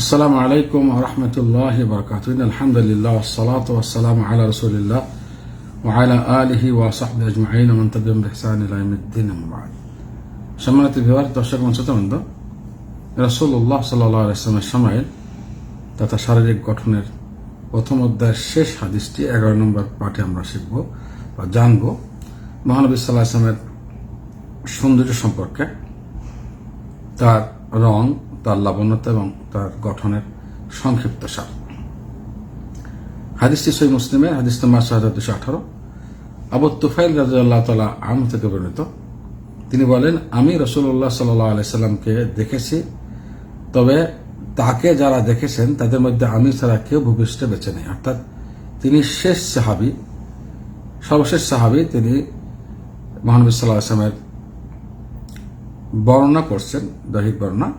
আসসালামু আলাইকুম রহমতুল্লাহ বরকাত আলহামদুলিল্লাহ ওসালাত ওসালাম আলা রসুলিল্লাহ ওয়ালা আলহি ওয়াসাহব আজমাইন। মন্তবিম রেহসান ইলাইমুদ্দিন আহমাদ সম্মানিত বিহার দর্শক মঞ্চতবৃন্দ রসুল্লাহ সাল্লাহ ইসলামের সময়ে তথা শারীরিক গঠনের প্রথম অধ্যায়ের শেষ হাদিসটি এগারো নম্বর পাঠে আমরা শিখব বা জানব। মহানবী সাল্লাহ ইসলামের সৌন্দর্য সম্পর্কে, তার রং তার লাবণ্যতা এবং তার গঠনের সংক্ষিপ্ত সার হাদিসটি সই মুসলিমের হাদিস নম্বর ছয় হাজার দুশো আঠারো। আবু তুফাইল রাজা তালা আম থেকে বর্ণিত। তিনি বলেন, আমি রসুল্লাহ সাল্লাহ আলাইসাল্লামকে দেখেছি, তবে তাকে যারা দেখেছেন, তাদের মধ্যে আমি ছাড়া কেউ ভূপৃষ্ঠে বেছে নেই। অর্থাৎ তিনি শেষ সাহাবি। সর্বশেষ সাহাবি তিনি মহানবী সাল্লাহ আসলামের বর্ণনা করছেন, দৈহিক বর্ণনা।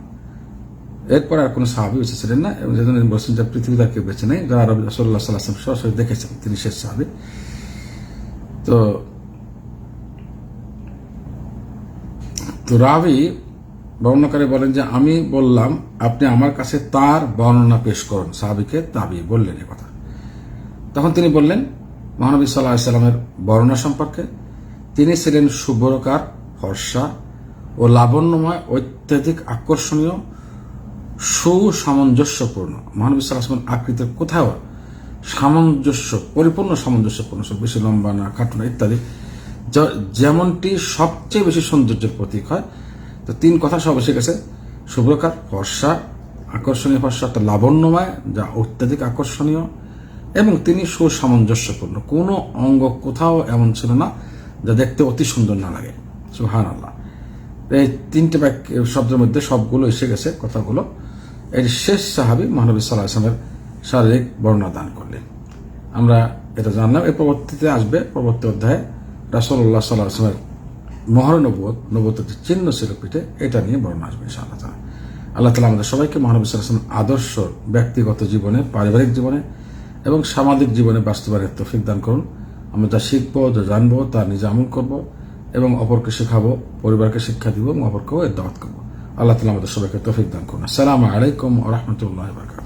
এরপর আর কোনো সাহাবি বেঁচে ছিলেন না এবং যেদিন বলছেন যে পৃথিবীতে আর কেউ বেঁচে নেই, যারা রবি সাল্লাহ আসলাম সরাসরি দেখেছেন, তিনি শেষ সাহাবি। তো তো রাবি বর্ণনাকারী বলেন যে, আমি বললাম, আপনি আমার কাছে তার বর্ণনা পেশ করুন। সাহাবিকে তাবি বললেন এ কথা। তখন তিনি বললেন, মহানবী সাল্লাহ সাল্লামের বর্ণনা সম্পর্কে তিনি ছিলেন শুভ্রকার ফর্সা ও লাবণ্যময়, অত্যাধিক আকর্ষণীয় সুসামঞ্জস্যপূর্ণ। মহানবী সাল্লাহামের আকৃতির কোথাও সামঞ্জস্য, পরিপূর্ণ সামঞ্জস্যপূর্ণ, সব বেশি লম্বা না, খাটো না, ইত্যাদি। যেমনটি সবচেয়ে বেশি সৌন্দর্যের প্রতীক হয়, তো তিন কথা সব এসে গেছে। শুভ্রকার, ফর্সা, আকর্ষণীয় ফর্সা একটা লাবণ্যময়, যা অত্যাধিক আকর্ষণীয়, এবং তিনি সুসামঞ্জস্যপূর্ণ। কোনো অঙ্গ কোথাও এমন ছিল না, যা দেখতে অতি সুন্দর না লাগে। সুহান আল্লাহ এই তিনটে বাক্য, শব্দের মধ্যে সবগুলো এসে গেছে কথাগুলো। এর শেষ সাহাবি মহানবী সাল্লাহ আসলামের শারীরিক বর্ণনা দান করলেন। আমরা এটা জানলাম, এর পরবর্তীতে আসবে, পরবর্তী অধ্যায়ে রাসল্লাহ সাল্লাহ আসলামের মহর নবত নবতের যে চিহ্ন ছিল পিঠে, এটা নিয়ে বর্ণনা আসবে ইনশাআল্লাহ তাআলা। আল্লাহ তালা আমাদের সবাইকে মহানবী সাল্লাহ আদর্শ, ব্যক্তিগত জীবনে, পারিবারিক জীবনে এবং সামাজিক জীবনে বাস্তবায়নের তৌফিক দান করুন। আমরা যা শিখব, যা জানব, তা নিজে আমল করব এবং অপরকে শেখাবো, পরিবারকে শিক্ষা দিব এবং অপরকেও এর দাওয়াত করব। আল্লাহ তালা আমাদের সবাইকে তৌফিক দান করুন আসসালামু আলাইকুম রহমতুল্লাহ বারকাত